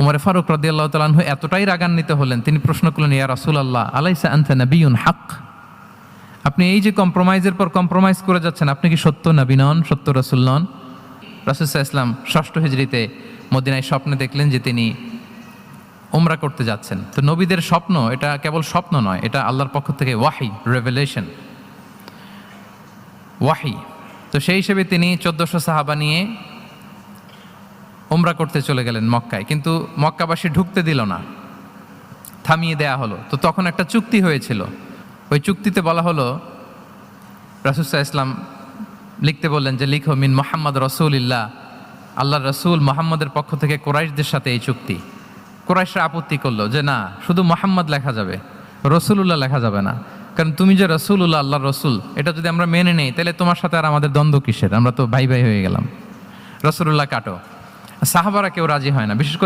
উমরে ফারুক রদি আল্লাহ তালাহু এতটাই রাগান্বিত হলেন, তিনি প্রশ্ন করলেন, ইয়া রাসুল আল্লাহ আলাইসা আনতা নবিউন হাক আপনি এই যে কম্প্রোমাইজের পর কম্প্রোমাইজ করে যাচ্ছেন, আপনি কি সত্য নবী নন, সত্য রসুল নন? রাসুসাহ ইসলাম ষষ্ঠ হিজড়িতে মদিনায় স্বপ্নে দেখলেন যে তিনি ওমরা করতে যাচ্ছেন। তো নবীদের স্বপ্ন, এটা কেবল স্বপ্ন নয়, এটা আল্লাহর পক্ষ থেকে ওয়াহি রেভেলেশন ওয়াহি। তো সেই হিসেবে তিনি চোদ্দশো সাহাবা নিয়ে ওমরা করতে চলে গেলেন মক্কায়। কিন্তু মক্কাবাসী ঢুকতে দিল না। থামিয়ে দেয়া হলো। তো তখন একটা চুক্তি হয়েছিল। ওই চুক্তিতে বলা হলো রাসুসাহ ইসলাম লিখতে বললেন যে, লিখো, মিন মোহাম্মদ রসুলিল্লাহ। আল্লাহ রসুল মোহাম্মদের পক্ষ থেকে কোরাইশদের সাথে এই চুক্তি। কোরাইশরা আপত্তি করল যে, না, শুধু মোহাম্মদ লেখা যাবে। রসুলুল্লাহ লেখা যাবে না। কারণ তুমি যে রসুল্লাহ আল্লাহ রসুল, এটা যদি আমরা মেনে নেই, তাহলে তোমার সাথে আর আমাদের দ্বন্দ্ব কিসের? আমরা তো ভাই ভাই হয়ে গেলাম। রসুল্লাহ কাটো। সাহাবারা কেউ রাজি হয় না। বিশেষ করে